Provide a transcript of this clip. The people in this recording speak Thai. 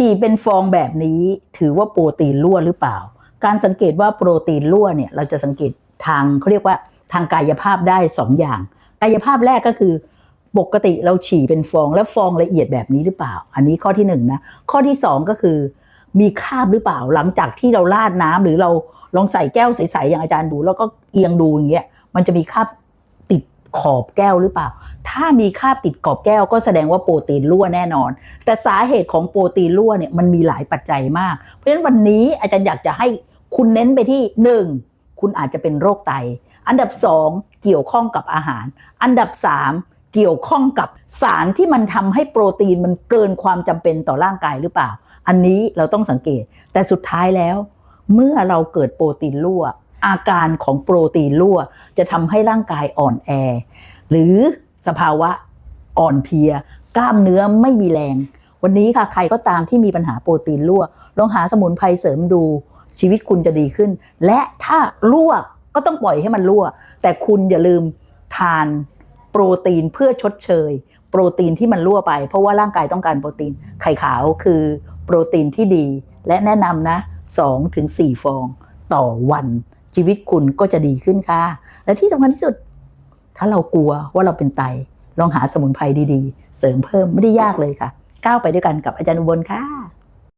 ฉี่เป็นฟองแบบนี้ถือว่าโปรตีนรั่วหรือเปล่า การสังเกตว่าโปรตีนรั่วเนี่ยเราจะสังเกตทางเขาเรียกว่าทางกายภาพได้สองอย่าง กายภาพแรกก็คือปกติเราฉี่เป็นฟองแล้วฟองละเอียดแบบนี้หรือเปล่า อันนี้ข้อที่หนึ่งนะข้อที่สองก็คือ มีคราบหรือเปล่าหลังจากที่เราราดน้ำหรือเราลองใส่แก้วใสๆอย่างอาจารย์ดู แล้วก็เอียงดูอย่างเงี้ยมันจะมีคราบ ขอบแก้วหรือเปล่า ถ้ามีคราบติดขอบแก้วก็แสดงว่าโปรตีนรั่วแน่นอน แต่สาเหตุของโปรตีนรั่วเนี่ยมันมีหลายปัจจัยมาก เพราะฉะนั้นวันนี้อาจารย์อยากจะให้คุณเน้นไปที่หนึ่งคุณอาจจะเป็นโรคไต อันดับสองเกี่ยวข้องกับอาหาร อันดับสามเกี่ยวข้องกับสารที่มันทำให้โปรตีนมันเกินความจำเป็นต่อร่างกายหรือเปล่า อันนี้เราต้องสังเกต แต่สุดท้ายแล้ว เมื่อเราเกิดโปรตีนรั่ว อาการของโปรตีนรั่ว จะทำให้ร่างกายอ่อนแอ หรือสภาวะอ่อนเพลีย กล้ามเนื้อไม่มีแรง วันนี้ค่ะใครก็ตามที่มีปัญหาโปรตีนรั่ว ลองหาสมุนไพรเสริมดูชีวิตคุณจะดีขึ้น และถ้ารั่วก็ต้องปล่อยให้มันรั่ว แต่คุณอย่าลืมทานโปรตีนเพื่อชดเชย โปรตีนที่มันรั่วไป เพราะว่าร่างกายต้องการโปรตีนไข่ขาวคือโปรตีนที่ดี และแนะนำนะ2ถึง4ฟองต่อวัน ชีวิตคุณก็จะดีขึ้นค่ะ และที่สำคัญที่สุด ถ้าเรากลัวว่าเราเป็นไต ลองหาสมุนไพรดีๆ เสริมเพิ่มไม่ได้ยากเลยค่ะ ก้าวไปด้วยกันกับอาจารย์อุบลค่ะ